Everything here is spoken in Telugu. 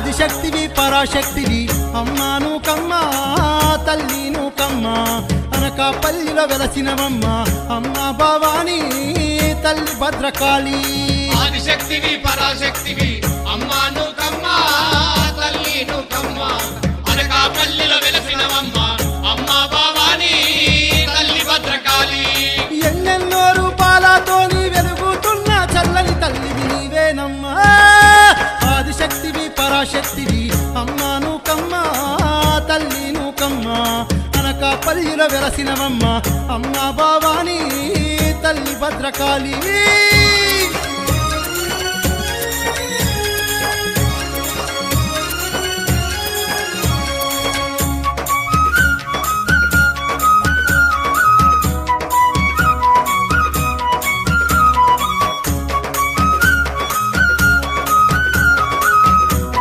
ఆదిశక్తివి పరాశక్తివి. అమ్మాను కమ్మ తల్లిను కమ్మ. అనకాపల్లిలో వెలసినవమ్మ. అమ్మ భవానీ తల్లి భద్రకాళి. ఆదిశక్తివి పరాశక్తివి. అమ్మాను కమ్మ తల్లిను కమ్మ. అనకాపల్లిలో వెలసినవమ్మ. అమ్మ భవానీ తల్లి భద్రకాళి. ఎన్నెన్నో రూపాలతోని వెలుగుతున్న చల్లని తల్లివి నీవేనమ్మా. శక్తివి. పరాశక్తివి అమ్మాను కమ్మ తల్లిను అనక పల్లిలో వెలసినవమ్మ. అమ్మా భవానీ తల్లి భద్రకాళీ